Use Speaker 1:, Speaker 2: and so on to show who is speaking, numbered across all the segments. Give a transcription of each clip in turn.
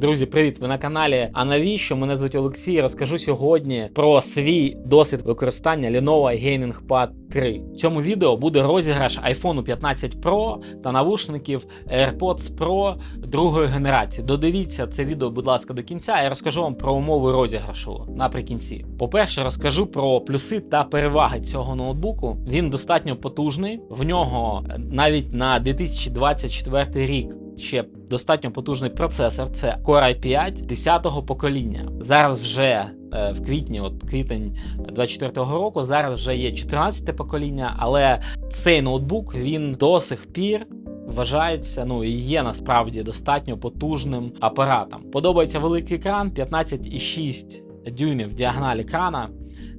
Speaker 1: Друзі, привіт! Ви на каналі. А навіщо? Мене звуть Олексій. Розкажу сьогодні про свій досвід використання Lenovo Gaming 3. В цьому відео буде розіграш iPhone 15 Pro та навушників AirPods Pro другої генерації. Додивіться це відео, будь ласка, до кінця. Я розкажу вам про умови розіграшу наприкінці. По-перше, розкажу про плюси та переваги цього ноутбуку. Він достатньо потужний. В нього навіть на 2024 рік ще достатньо потужний процесор. Це Core i5 10-го покоління. Зараз вже е, в квітні, от квітень 24-го року, зараз вже є 14-те покоління, але цей ноутбук він до сих пір. Вважається, ну і є насправді достатньо потужним апаратом. Подобається великий екран 15,6 дюймів діагональ екрана.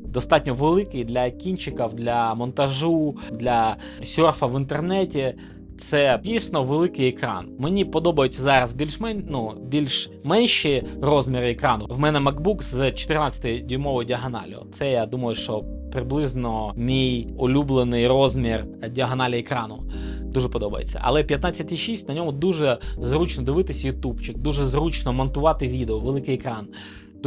Speaker 1: Достатньо великий для кінчиків, для монтажу, для серфа в інтернеті. Це дійсно великий екран. Мені подобаються зараз більш мен... ну, більш менші розміри екрану. В мене MacBook з 14-дюймовою діагоналю. Це я думаю, що приблизно мій улюблений розмір діагоналі екрану. Дуже подобається. Але 15,6 на ньому дуже зручно дивитися ютубчик, дуже зручно монтувати відео, великий екран.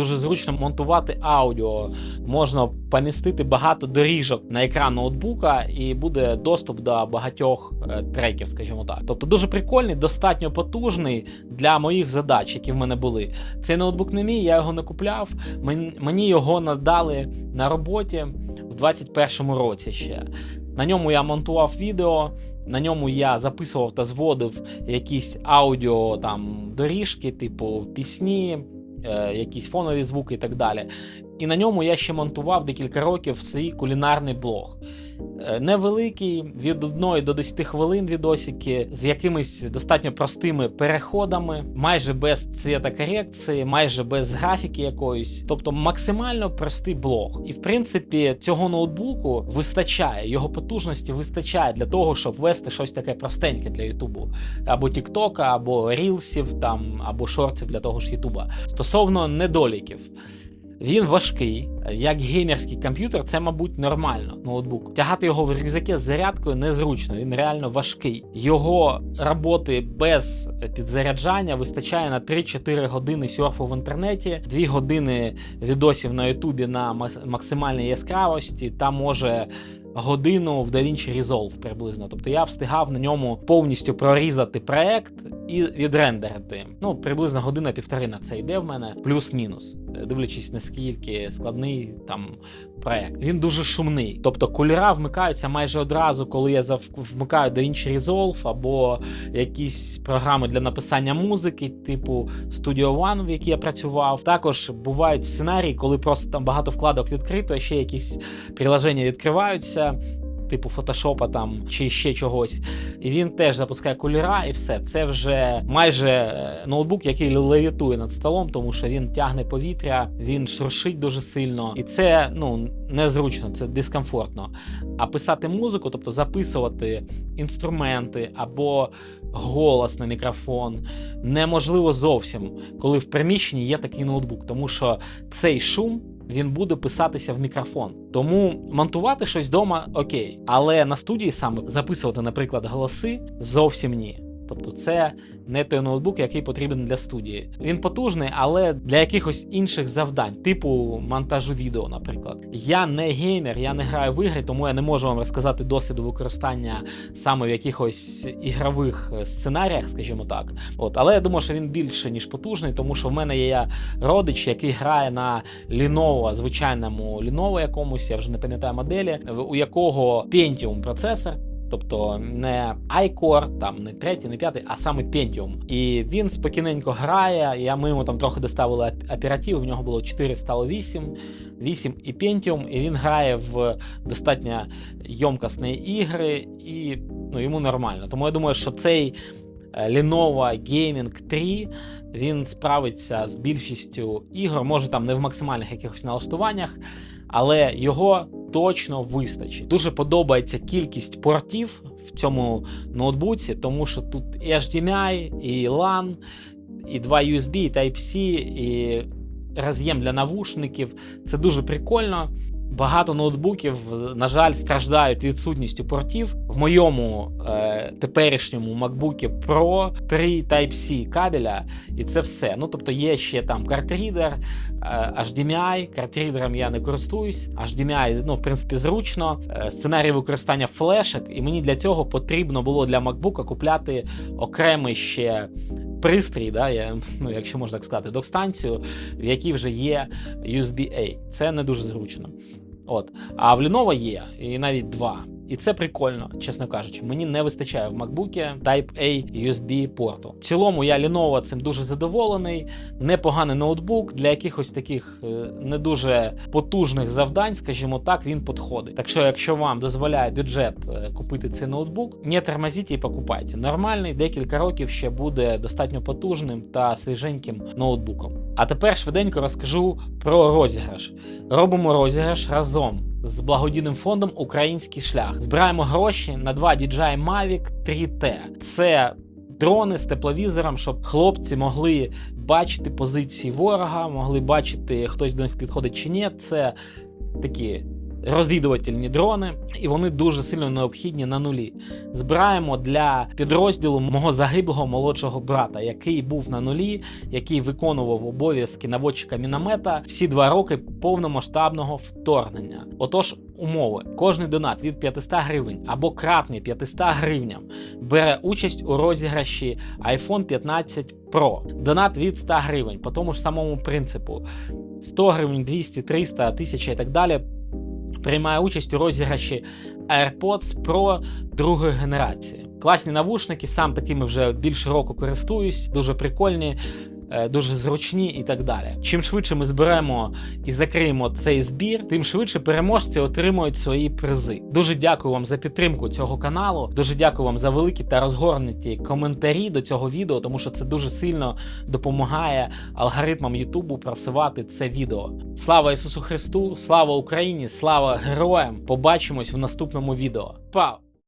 Speaker 1: Дуже зручно монтувати аудіо, можна помістити багато доріжок на екран ноутбука, і буде доступ до багатьох е, треків, скажімо так. Тобто дуже прикольний, достатньо потужний для моїх задач, які в мене були. Цей ноутбук не мій, я його не купляв. Мені його надали на роботі в 21-му році ще. На ньому я монтував відео. На ньому я записував та зводив якісь аудіо там доріжки, типу пісні. Е, якісь фонові звуки і так далі. І на ньому я ще монтував декілька років свій кулінарний блог. Е, невеликий, від 1 до 10 хвилин відосики з якимись достатньо простими переходами, майже без цвітокорекції, майже без графіки якоїсь. Тобто максимально простий блог. І в принципі, цього ноутбуку вистачає, його потужності вистачає для того, щоб вести щось таке простеньке для Ютубу. Або Тіктока, або рілсів, там, або шортів для того ж Ютуба. Стосовно недоліків. Він важкий, як геймерський комп'ютер, це, мабуть, нормально. Ноутбук. Тягати його в рюкзаки з зарядкою незручно, він реально важкий. Його роботи без підзаряджання вистачає на 3-4 години серфу в інтернеті, 2 години відосів на Ютубі на максимальній яскравості. Та може годину в DaVinci Resolve приблизно. Тобто я встигав на ньому повністю прорізати проект і відрендерити. Ну, приблизно година-півтори на це йде в мене, плюс-мінус, дивлячись наскільки складний там проект. Він дуже шумний. Тобто кольора вмикаються майже одразу, коли я вмикаю DaVinci Resolve або якісь програми для написання музики, типу Studio One, в якій я працював. Також бувають сценарії, коли просто там багато вкладок відкрито, а ще якісь приложення відкриваються типу фотошопа там чи ще чогось. І він теж запускає кольора, і все. Це вже майже е, ноутбук, який левітує над столом, тому що він тягне повітря, він шуршить дуже сильно. І це ну незручно, це дискомфортно. А писати музику, тобто записувати інструменти або голос на мікрофон, неможливо зовсім, коли в приміщенні є такий ноутбук, тому що цей шум він буде писатися в мікрофон. Тому монтувати щось вдома окей, але на студії саме записувати, наприклад, голоси зовсім ні. Тобто це не той ноутбук, який потрібен для студії. Він потужний, але для якихось інших завдань, типу монтажу відео, наприклад. Я не геймер, я не граю в ігри, тому я не можу вам розказати досвіду використання саме в якихось ігрових сценаріях, скажімо так. От, Але я думаю, що він більше, ніж потужний, тому що в мене є родич, який грає на Lenovo, звичайному Lenovo якомусь, я вже не пам'ятаю моделі, у якого Pentium процесор. Тобто не iCore, там не третій, не п'ятий, а саме Pentium. І він спокійненько грає. Я ми йому там трохи доставили оператив, в нього було 4, стало 8, 8 і Pentium, і він грає в достатньо йомкісні ігри, і ну, йому нормально. Тому я думаю, що цей е, Lenovo Gaming 3 він справиться з більшістю ігор, може там не в максимальних якихось налаштуваннях, але його точно вистачить. Дуже подобається кількість портів в цьому ноутбуці, тому що тут і HDMI, і LAN, і два USB, і Type-C, і роз'єм для навушників. Це дуже прикольно. Багато ноутбуків, на жаль, страждають відсутністю портів. В моєму е, теперішньому MacBook Pro 3 Type-C кабеля, і це все. Ну тобто є ще там картрідер, е, HDMI. Картрідером я не користуюсь. HDMI, ну, в принципі, зручно. Е, сценарій використання флешек, і мені для цього потрібно було для MacBook купляти окремий ще пристрій, да, я, ну, якщо можна так сказати, док-станцію, в якій вже є USB-A. Це не дуже зручно. От. А в Lenovo є, і навіть два. І це прикольно, чесно кажучи. Мені не вистачає в MacBook Type-A USB порту. В цілому я Lenovo цим дуже задоволений. Непоганий ноутбук для якихось таких е, не дуже потужних завдань, скажімо так, він підходить. Так що, якщо вам дозволяє бюджет е, купити цей ноутбук, не тормозіть і покупайте. Нормальний, декілька років ще буде достатньо потужним та свіженьким ноутбуком. А тепер швиденько розкажу про розіграш. Робимо розіграш разом з благодійним фондом Український шлях. Збираємо гроші на два DJI Mavic 3T. Це дрони з тепловізором, щоб хлопці могли бачити позиції ворога, могли бачити, хтось до них підходить чи ні. Це такі. Розвідувальні дрони, і вони дуже сильно необхідні на нулі. Збираємо для підрозділу мого загиблого молодшого брата, який був на нулі, який виконував обов'язки наводчика міномета всі два роки повномасштабного вторгнення. Отож, умови: кожний донат від 500 гривень або кратний 500 гривням бере участь у розіграші iPhone 15 Pro. Донат від 100 гривень по тому ж самому принципу: 100 гривень, 200, 300, 1000 і так далі приймає участь у розіграші AirPods Pro другої генерації. Класні навушники, сам такими вже більше року користуюсь, дуже прикольні. Е, Дуже зручні і так далі. Чим швидше ми зберемо і закриємо цей збір, тим швидше переможці отримують свої призи. Дуже дякую вам за підтримку цього каналу. Дуже дякую вам за великі та розгорнуті коментарі до цього відео, тому що це дуже сильно допомагає алгоритмам Ютубу просувати це відео. Слава Ісусу Христу! Слава Україні! Слава героям! Побачимось в наступному відео. Пау!